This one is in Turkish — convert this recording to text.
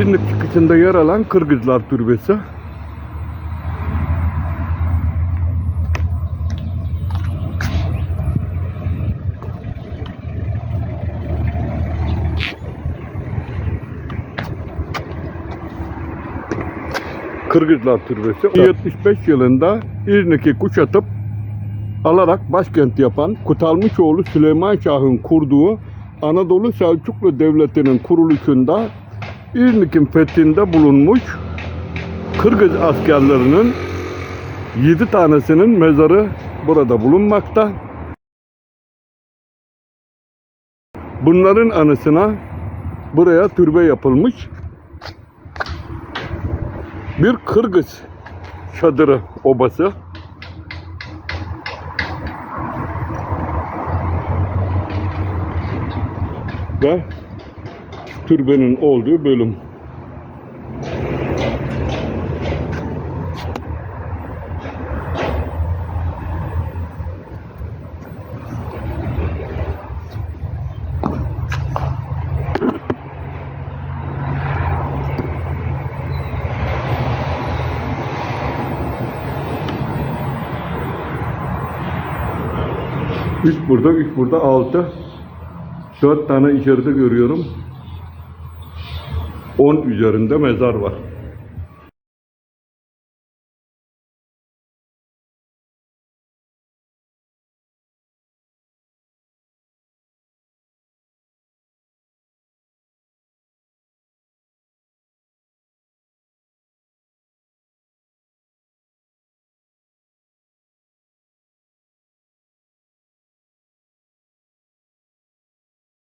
İznik çıkışında yer alan Kırgızlar Türbesi. Kırgızlar Türbesi 75 yılında İznik'i kuşatıp alarak başkent yapan Kutalmışoğlu Süleyman Şah'ın kurduğu Anadolu Selçuklu Devleti'nin kuruluşunda İznik'in fethinde bulunmuş Kırgız askerlerinin 7 tanesinin mezarı burada bulunmakta. Bunların anısına buraya türbe yapılmış. Bir Kırgız çadırı obası. Ve türbenin olduğu bölüm. Üç burada, üç burada, altı. Dört tane içeride görüyorum. 10 üzerinde mezar var.